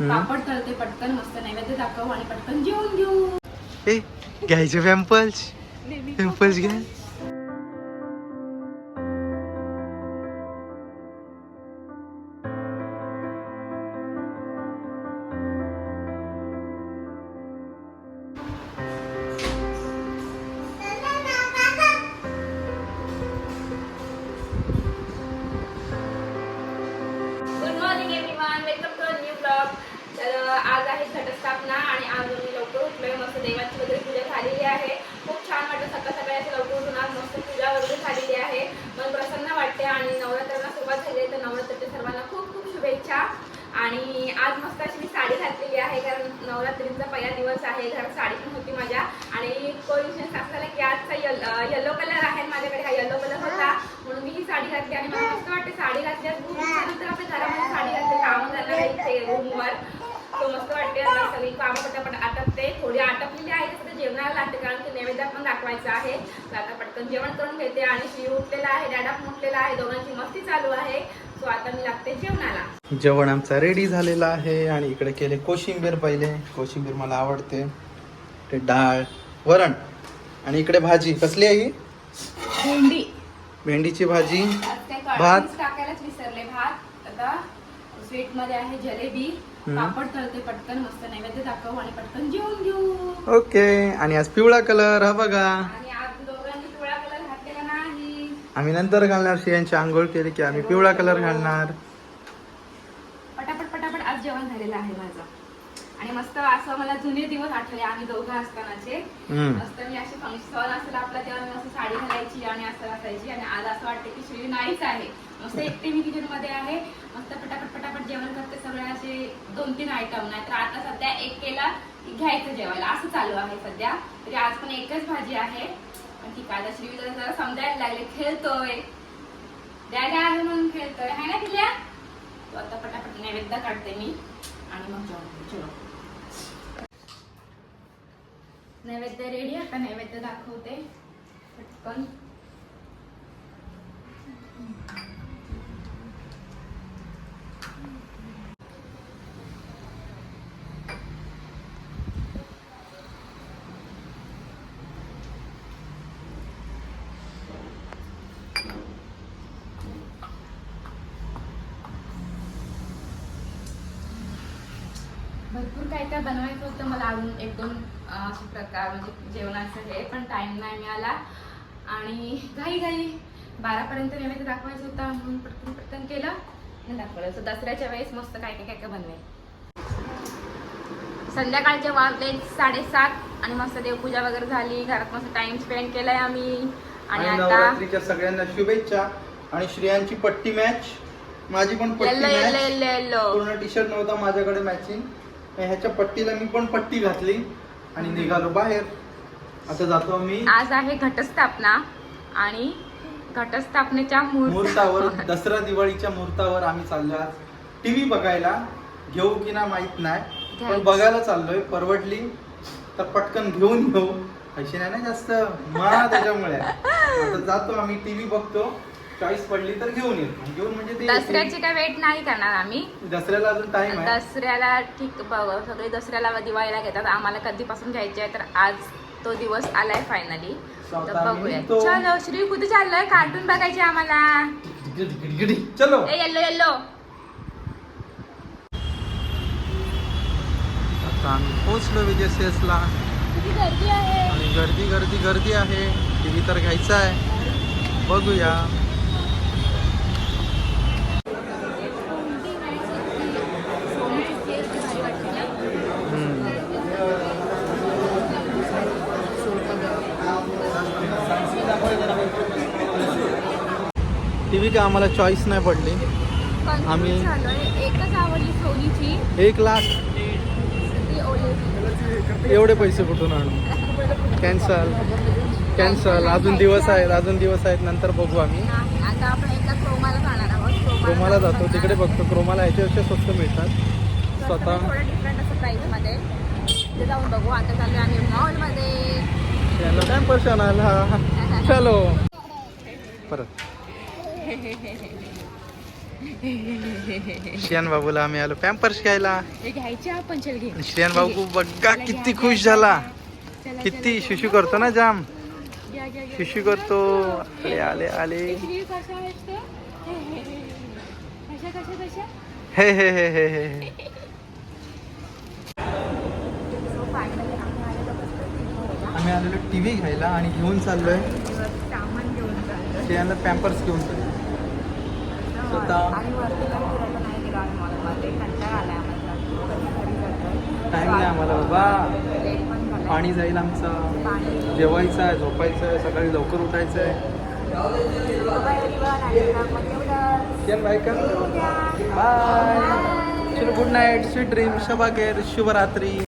पापड तळते पटकन मस्त नैवेद्य दाखवू आणि पटकन जेवून घेऊ. ए घ्यायचे पॅम्पल्स पॅम्पल्स घ्या. तर आज आहे घटस्थापना आणि आज मी लवकर उठलोय. मस्त देवाची वगैरे पूजा झालेली आहे. खूप छान वाटतं सकाळ सकाळी असं लवकर उठून आज मस्त पूजा वगैरे झालेली आहे. मन प्रसन्न वाटते आणि नवरात्रांना सुरुवात झाली आहे. तर नवरात्राच्या सर्वांना खूप खूप शुभेच्छा. आणि आज मस्त अशी मी साडी घातलेली आहे कारण नवरात्रीचा पहिला दिवस आहे. घरात साडी पण होती माझ्या. आणि कोइन्सिडन्स असं की आजचा येलो कलर आहे माझ्याकडे हा येलो कलर होता. म्हणून मी ही साडी घातली आणि मला मस्त वाटते साडी घातली आज खूप आपल्या घरामध्ये साडी घातली. कामं झालं इथे रूमवर तो मस्त वाटते आता सगळी कामं पटापट आटपते थोडी आटपलेली आहे तसं जेवणाला लागते कारण ते नैवेद्य पण दाखवायचं आहे. तर आता पटकन जेवण करून घेते आणि शिव उठलेला आहे डॅडा पण उठलेला आहे. दोघांची मस्ती चालू आहे. सो आता मी लागते जेवणाला. जेवण आमचा रेडी झालेला आहे आणि इकडे केले कोशिंबीर पहिले. कोशिंबीर मला आवडते. ते डाळ वरण आणि इकडे भाजी. कसली आहे ही? भेंडी. भेंडीची भाजी. भात. टाकायलाच विसरले. भात आता स्वीटमध्ये आहे जलेबी. पापड तळते पटकन मस्त नैवेद्य दाखवू आणि पटकन जेवून घेऊ. ओके आणि आज पिवळा कलर हा बघा. आणि आज दोघांनी पिवळा कलर घातलेला नाही. आम्ही नंतर घालणार शियांची आंघोळ केली की आम्ही पिवळा कलर घालणार. पटापट पटापट आज जेवण झालेलं आहे माझं. आणि मस्त असं मला जुने दिवस आठवले आम्ही दोघं असतानाचे. मस्त मी असे फंक्शन असेल आपला तेव्हा मी मस्त साडी घालायची आणि असं असायची. आणि आज असं वाटतं की श्री नाहीच आहे. मस्त एकटी मी किचनमध्ये आहे. मस्त पटापट पटापट जेवण करते सगळे असे दोन तीन आयटम नाही तर आता सध्या एक केला की घ्यायचं जेवायला. असं चालू आहे सध्या. तरी आज पण एकच भाजी आहे. पण ठीक आहे आता श्री जरा समजायला लागले. खेळतोय. डॅडा आहे म्हणून खेळतोय. है ना तिल्या तो आता पटापट नैवेद्य काढते मी. आणि मग जेवण जेवण नैवेद्य रेडी आता नैवेद्य दाखवते. पटकन. भरपूर काय काय बनवायचं होतं मला अजून एक दोन असे प्रकार म्हणजे जेवणाचं हे पण टाइम नाही मिळाला. आणि घाई घाई. बारापर्यंत नैवेद्य दाखवायचं होता म्हणून पटकन पटकन केलं. आणि दाखवलं. सो दसऱ्याच्या वेळेस मस्त काय काय काय काय बनवेल. संध्याकाळचे वाजले साडेसात आणि मस्त देवपूजा वगैरे झाली. घरात मस्त टाइम स्पेंड केलाय आम्ही. आणि आता सगळ्यांना शुभेच्छा. आणि श्रियांची पट्टी मॅच माझी पण पट्टी मॅच पूर्ण टी शर्ट नव्हता माझ्याकडे मॅचिंग ह्याच्या पट्टीला मी पण पट्टी घातली. आणि निघालो बाहेर. आता जातो आम्ही आज आहे घटस्थापना आणि घटस्थापनेच्या मुहूर्तावर दसरा दिवाळीच्या मुहूर्तावर आम्ही चाललो आज. टीव्ही बघायला. घेऊ की ना माहीत नाही पण. बघायला चाललोय. परवडली तर पटकन घेऊन घेऊ पैसे नाही ना जास्त. मा त्याच्यामुळे. आता जातो आम्ही. टीव्ही बघतो. चॉईस पडली तर घेऊन येतो. घेऊन म्हणजे ते दसऱ्याची काय वेट नाही करणार आम्ही. दसऱ्याला अजून टाइम आहे. दसऱ्याला ठीक बघ सगळे दसऱ्याला दिवाळीला घेतात. आम्हाला कधीपासून घ्यायचे आहे तर आज तो दिवस आलाय फायनली तर बघूया. चलो श्री कुठे चाललोय? कार्टून बघायचे आम्हाला. चलो. ए येल्लो येल्लो आता आम्ही पोहोचलो विजय सेल्सला किती गर्दी गर्दी गर्दी गर्दी आहे. टीव्ही तर घ्यायचा आहे. बघूया. टीव्ही का आम्हाला चॉईस नाही पडली. आम्ही- एकच आवडली सोनीची. एक लाख. एवढे पैसे कुठून आणू? कॅन्सल कॅन्सल अजून दिवस आहेत अजून दिवस आहेत नंतर बघू आम्ही. क्रोमाला जातो तिकडे बघतो. क्रोमाला ह्याच्यापेक्षा स्वस्त मिळतात. स्वतः. आता चालू काय पर्शन आला चलो. परत. श्रियान बाबूला आम्ही आलो. पॅम्पर्स घ्यायला. घ्यायचे आपण चल घे. श्रियान बाबू बघा किती खुश झाला. किती शिशू करतो ना जाम. शिशू करतो. आले आले आले. हे हे हे हे हे हे. हे. आम्ही आलेलो आलेलो टीव्ही घ्यायला आणि घेऊन चाललोय. श्रियानला पॅम्पर्स घेऊन चाललोय. स्वतः- आणि वरती काही फिरायला नाही गेलो आम्ही मॉलमध्ये. कंटाळा आलाय आम्हाला. कधी घरी जातोय. टाइम नाही आम्हाला बाबा. पण जाईल आमचं. जेवायचं आहे झोपायचं आहे सकाळी लवकर उठायचं आहे बाय बाय चलो गुड नाईट स्वीट ड्रीम शबागेर शुभरात्री